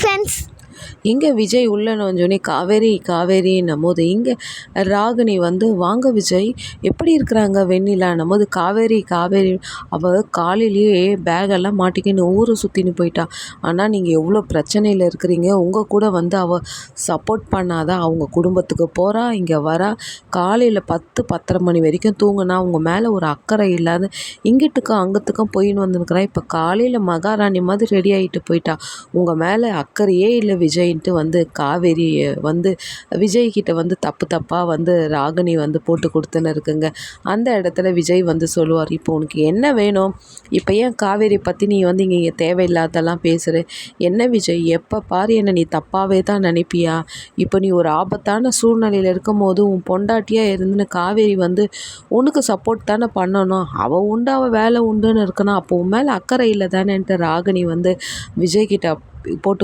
Friends இங்கே விஜய் உள்ள நுழைஞ்சோடனே காவேரி காவேரின்னும் போது இங்கே ராகினி வந்து வாங்க விஜய் எப்படி இருக்கிறாங்க வெண்ணிலான்னும் போது காவேரி காவேரி. அவள் காலையிலேயே பேகெல்லாம் மாட்டிக்கின்னு ஊரை சுற்றின்னு போயிட்டா. ஆனால் நீங்கள் எவ்வளோ பிரச்சனையில் இருக்கிறீங்க? உங்கள் கூட வந்து அவள் சப்போர்ட் பண்ணாதான் அவங்க குடும்பத்துக்கு போகிறா இங்கே வரா? காலையில் பத்து பத்தரை மணி வரைக்கும் தூங்கினா அவங்க மேலே ஒரு அக்கறை இல்லாத இங்கிட்டுக்கும் அங்கத்துக்கும் போயின்னு வந்துருக்கிறா. இப்போ காலையில் மகாராணி மாதிரி ரெடி ஆகிட்டு போயிட்டா. உங்கள் மேலே அக்கறையே இல்லை விஜய்ன்ட்டு வந்து காவேரி வந்து விஜய்கிட்ட வந்து தப்பு தப்பாக வந்து ராகினி வந்து போட்டு கொடுத்துன்னு இருக்குங்க. அந்த இடத்துல விஜய் வந்து சொல்லுவார் இப்போ உனக்கு என்ன வேணும்? இப்போ ஏன் காவேரி பற்றி நீ வந்து இங்கே தேவையில்லாதெல்லாம் பேசுகிற என்ன விஜய் எப்போ பாரு என்னை நீ தப்பாகவே தான் நினைப்பியா? இப்போ நீ ஒரு ஆபத்தான சூழ்நிலையில் இருக்கும் போது உன் பொண்டாட்டியாக இருந்துன்னு காவேரி வந்து உனக்கு சப்போர்ட் தானே பண்ணணும்? அவள் உண்டு அவள் வேலை உண்டுன்னு இருக்கணும் அப்போ உன் மேலே அக்கறை இல்லை தானேன்ட்டு ராகினி வந்து விஜய்கிட்ட போட்டு